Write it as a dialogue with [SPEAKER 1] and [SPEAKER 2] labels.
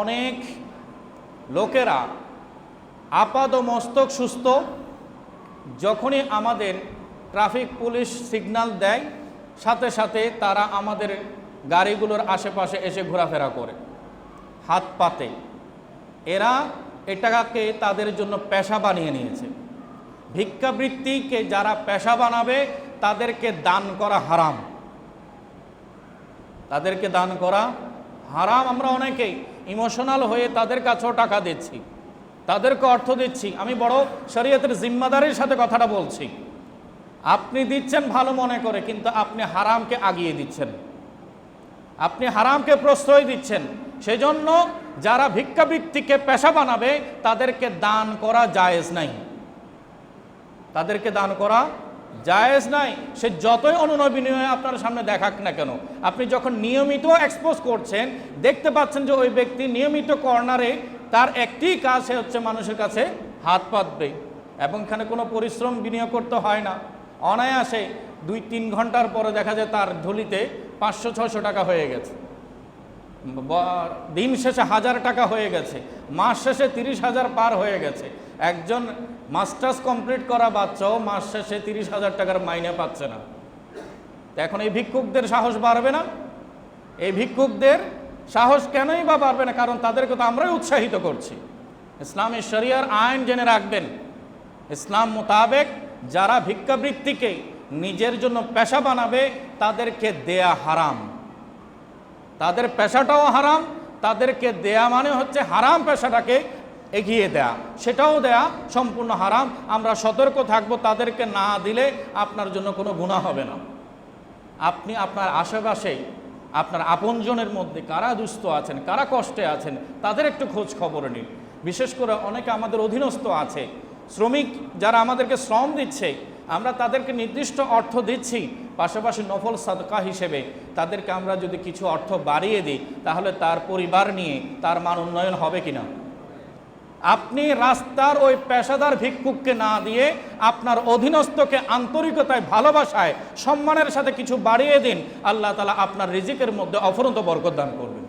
[SPEAKER 1] অনেক লোকেরা আপাদ মস্তক সুস্থ, যখনই আমাদের ট্রাফিক পুলিশ সিগন্যাল দেয়, সাথে সাথে তারা আমাদের গাড়িগুলোর আশেপাশে এসে ঘোরাফেরা করে, হাত পাতে। এরা এটাকে তাদের জন্য পেশা বানিয়ে নিয়েছে। ভিক্ষাবৃত্তিকে যারা পেশা বানাবে, তাদেরকে দান করা হারাম। তাদেরকে দান করা হারাম আমরা অনেকেই। ইমোশনাল হয়ে তাদের কাছেও টাকা দিচ্ছি। তাদেরকে অর্থ দিচ্ছি। আমি বড় শরীয়তের জিম্মাদারির সাথে কথাটা বলছি। আপনি দিচ্ছেন ভালো মনে করে, কিন্তু আপনি হারামকে আগিয়ে দিচ্ছেন। আপনি হারামকে প্রশ্রয় দিচ্ছেন। সেজন্য যারা ভিক্ষাবৃত্তিকে পেশা বানাবে, তাদেরকে দান করা জায়েজ নাই। তাদেরকে দান করা জায়েজ নাই, সে যতই অনুনয় আপনার সামনে দেখাক না কেন, আপনি যখন নিয়মিত এক্সপোজ করছেন, দেখতে পাচ্ছেন যে ওই ব্যক্তি নিয়মিত কর্নারে, তার একটি কাজ হচ্ছে মানুষের কাছে হাত পাতবে এবং এখানে কোনো পরিশ্রম বিনিয়োগ করতে হয় না। অনায়াসে দুই তিন ঘণ্টার পরে দেখা যায় তার ঝুলিতে পাঁচশো ছশো টাকা হয়ে গেছে। দিন শেষে হাজার টাকা হয়ে গেছে, মাস শেষে তিরিশ হাজার পার হয়ে গেছে। একজন মাস্টার্স কমপ্লিট করা বাচ্চাও মাস শেষে তিরিশ হাজার টাকার মাইনে পাচ্ছে না। এখন এই ভিক্ষুকদের সাহস বাড়বে না? এই ভিক্ষুকদের সাহস কেনই বা বাড়বে না? কারণ তাদেরকে তো আমরাই উৎসাহিত করছি। ইসলামী শরিয়ার আইন জেনে রাখবেন। ইসলাম মোতাবেক যারা ভিক্ষাবৃত্তিকে নিজের জন্য পেশা বানাবে, তাদেরকে দেয়া হারাম। তাদের পেশাটাও হারাম, তাদেরকে দেয়া মানে হচ্ছে হারাম পেশাটাকে এগিয়ে দেয়া। সেটাও দেয়া সম্পূর্ণ হারাম, আমরা সতর্ক থাকব, তাদেরকে না দিলে আপনার জন্য কোনো গুণা হবে না। আপনি আপনার আশেপাশে আপনার আপনজনের মধ্যে কারা দুস্থ আছেন, কারা কষ্টে আছেন, তাদের একটু খোঁজ খবর নিন। বিশেষ করে অনেকে আমাদের অধীনস্থ আছে। শ্রমিক যারা আমাদেরকে শ্রম দিচ্ছে, আমরা তাদেরকে নির্দিষ্ট অর্থ দিচ্ছি পাশাপাশি নফল সাদকা হিসেবে তাদেরকে আমরা যদি কিছু অর্থ বাড়িয়ে দিই, তাহলে তার পরিবার নিয়ে তার মান উন্নয়ন হবে কিনা? আপনি রাস্তার ওই পেশাদার ভিক্ষুককে না দিয়ে আপনার অধীনস্থকে আন্তরিকতায় ভালোবাসায়, সম্মানের সাথে কিছু বাড়িয়ে দিন, আল্লাহ তালা আপনার রিজিকের মধ্যে অফরন্ত বরকদান করবে।